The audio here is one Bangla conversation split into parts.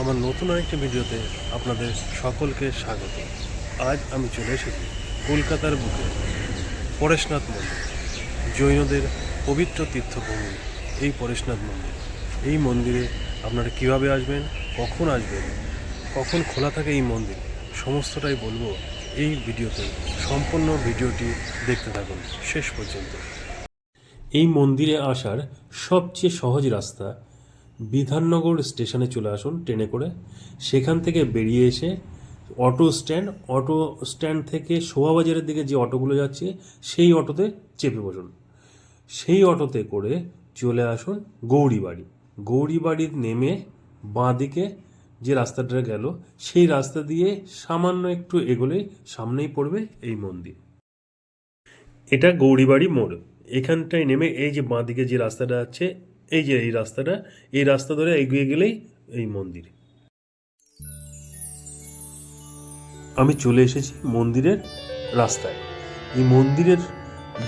আমার নতুন আরেকটি ভিডিওতে আপনাদের সকলকে স্বাগত। আজ আমি চলে এসেছি কলকাতার বুকে, পরেশনাথ মন্দির। জৈনদের পবিত্র তীর্থভূমি, এই পরেশনাথ মন্দির। এই মন্দিরে আপনারা কীভাবে আসবেন, কখন আসবেন, কখন খোলা থাকে এই মন্দির, সমস্তটাই বলব এই ভিডিওতে। সম্পূর্ণ ভিডিওটি দেখতে থাকুন। শেষ পর্যন্ত। এই মন্দিরে আসার সবচেয়ে সহজ রাস্তা বিধাননগর স্টেশনে চলে আসুন ট্রেনে করে। সেখান থেকে বেরিয়ে এসে অটো স্ট্যান্ড অটো স্ট্যান্ড থেকে শোভাবাজারের দিকে যে অটোগুলো যাচ্ছে, সেই অটোতে চেপে বসুন। সেই অটোতে করে চলে আসুন গৌরীবাড়ি। গৌরীবাড়ির নেমে বাঁ দিকে যে রাস্তাটা গেল, সেই রাস্তা দিয়ে সামান্য একটু এগোলে সামনেই পড়বে এই মন্দির। এটা গৌরীবাড়ি মোড়। এখানটায় নেমে এই যে বাঁ দিকে যে রাস্তাটা আছে এই যে এই রাস্তাটা, এই রাস্তা ধরে এগিয়ে গেলেই এই মন্দির। আমি চলে এসেছি মন্দিরের রাস্তায়। এই মন্দিরের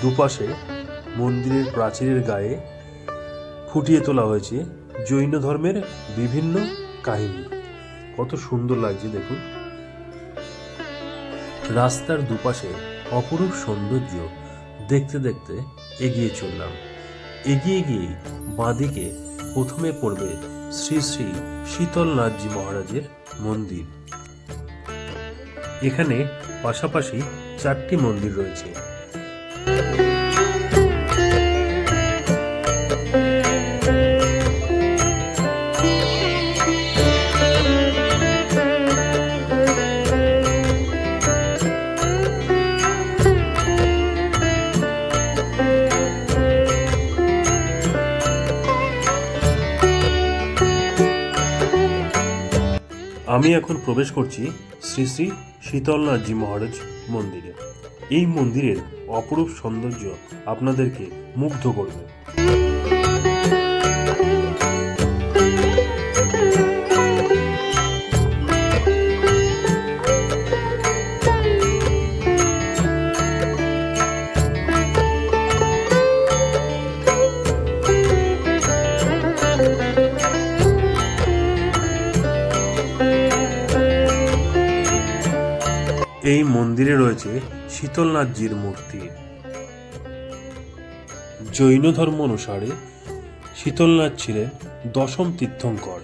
দুপাশে মন্দিরের প্রাচীরের গায়ে ফুটিয়ে তোলা হয়েছে জৈন ধর্মের বিভিন্ন কাহিনী। কত সুন্দর লাগছে দেখুন। রাস্তার দুপাশে অপরূপ সৌন্দর্য দেখতে দেখতে এগিয়ে চললাম। এগিয়ে গিয়ে বাঁদিকে প্রথমে পড়বে শ্রী শ্রী শীতলনাথজি মহারাজের মন্দির। এখানে পাশাপাশি চারটি মন্দির রয়েছে। আমি এখন প্রবেশ করছি শ্রী শ্রী শীতলনাথজি মহারাজ মন্দিরে। এই মন্দিরের অপরূপ সৌন্দর্য আপনাদেরকে মুগ্ধ করবে। এই মন্দিরে রয়েছে শীতলনাথজির মূর্তি। জৈন ধর্ম অনুসারে শীতলনাথ ছিলেন দশম তীর্থঙ্কর।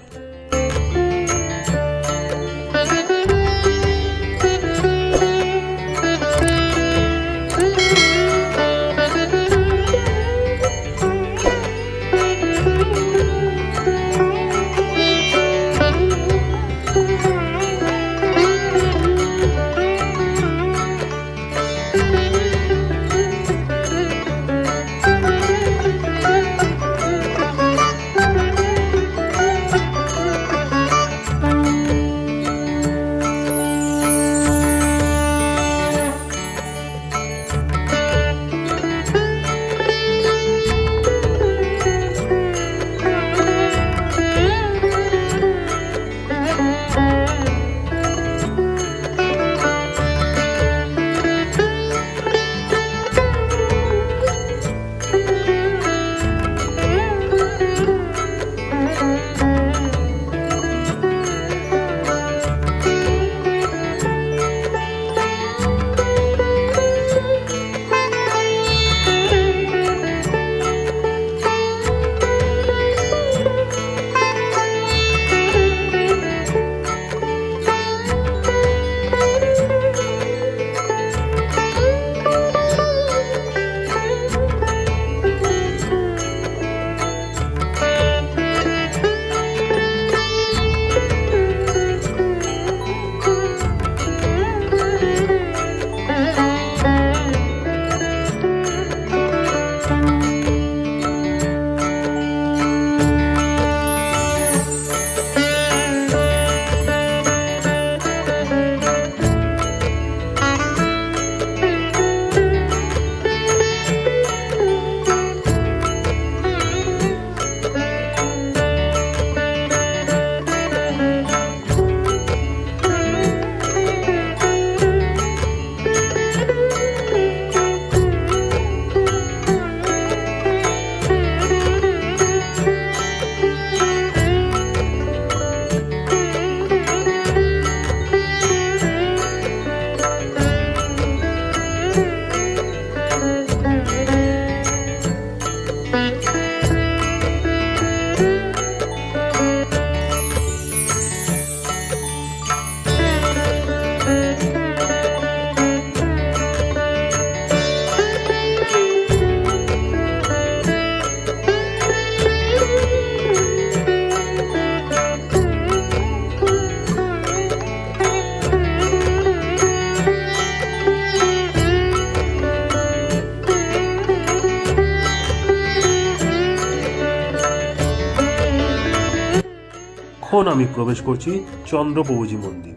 এখন আমি প্রবেশ করছি চন্দ্রপ্রভুজি মন্দির।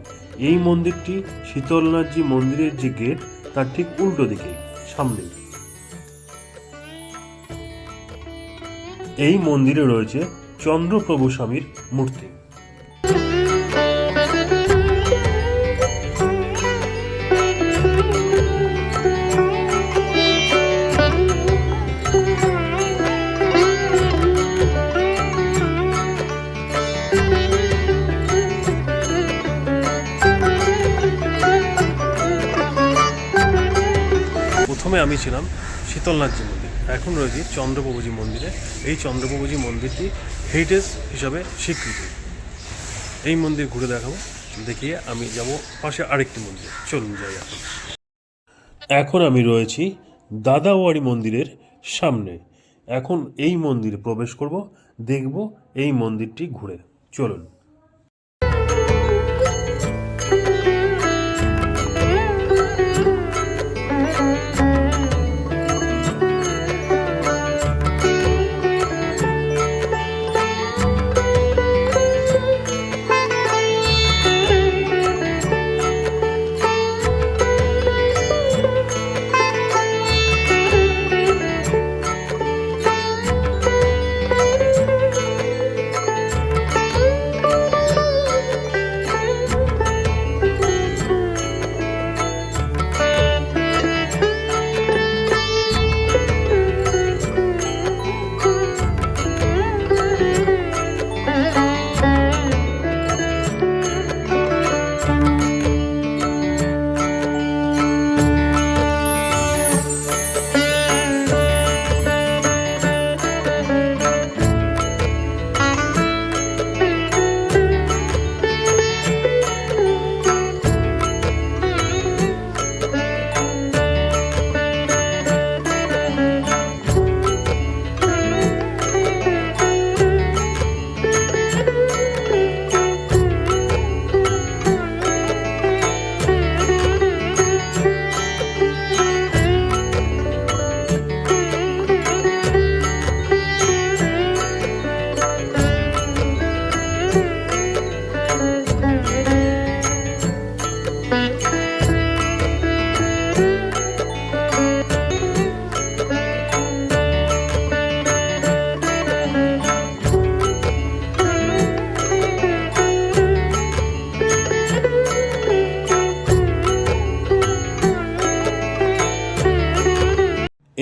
এই মন্দিরটি শীতলনাথজি মন্দিরের যে গেট, তার ঠিক উল্টো দিকে, সামনে এই মন্দিরে রয়েছে চন্দ্রপ্রভু স্বামীর মূর্তি। আমি ছিলাম শীতলনাথজি মন্দির। এখন রয়েছি চন্দ্রপ্রভুজি মন্দিরে। এই চন্দ্রপ্রভুজি মন্দিরটি হেরিটেজ হিসাবে স্বীকৃত। এই মন্দির ঘুরে দেখাবো, দেখিয়ে আমি যাব পাশে আরেকটি মন্দির। চলুন যাই এখন। এখন আমি রয়েছি দাদাওয়ারি মন্দিরের সামনে। এখন এই মন্দিরে প্রবেশ করব, দেখব এই মন্দিরটি ঘুরে। চলুন।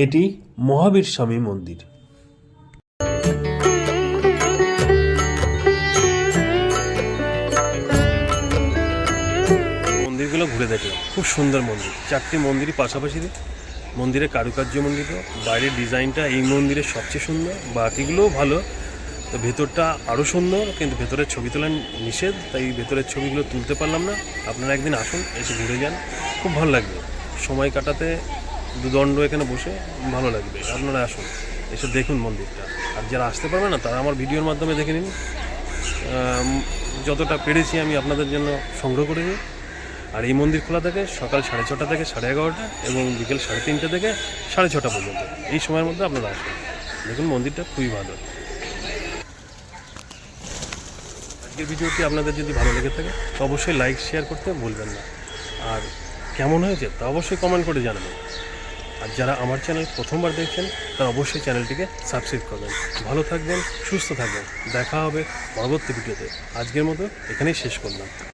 এটি মহাবীর স্বামী মন্দির। মন্দিরগুলো ঘুরে দেখলাম। খুব সুন্দর মন্দির। চারটি মন্দিরই পাশাপাশি মন্দিরের কারুকার্য মন্দির বাইরের ডিজাইনটা এই মন্দিরের সবচেয়ে সুন্দর। বাকিগুলোও ভালো। তো ভেতরটা আরও সুন্দর, কিন্তু ভেতরের ছবি তোলা নিষেধ, তাই ভেতরের ছবিগুলো তুলতে পারলাম না। আপনারা একদিন আসুন, এসে ঘুরে যান। খুব ভালো লাগবে। সময় কাটাতে দুদণ্ড এখানে বসে ভালো লাগবে। আপনারা আসুন, এসে দেখুন মন্দিরটা। আর যারা আসতে পারবে না, তারা আমার ভিডিওর মাধ্যমে দেখে নিন। যতটা পেরেছি আমি আপনাদের জন্য সংগ্রহ করেছি আর এই মন্দির খোলা থাকে সকাল সাড়ে ছটা থেকে সাড়ে এগারোটা এবং বিকেল সাড়ে তিনটে থেকে সাড়ে ছটা পর্যন্ত। এই সময়ের মধ্যে আপনারা আসবেন দেখুন, মন্দিরটা খুবই ভালো। আজকের ভিডিওটি আপনাদের যদি ভালো লেগে থাকে, তো অবশ্যই লাইক, শেয়ার করতে ভুলবেন না। আর কেমন হয়েছে তা অবশ্যই কমেন্ট করে জানাবেন। আর যারা আমার চ্যানেল প্রথমবার দেখছেন, তারা অবশ্যই চ্যানেলটিকে সাবস্ক্রাইব করবেন। ভালো থাকবেন, সুস্থ থাকবেন। দেখা হবে পরবর্তী ভিডিওতে। আজকের মতো এখানেই শেষ করলাম।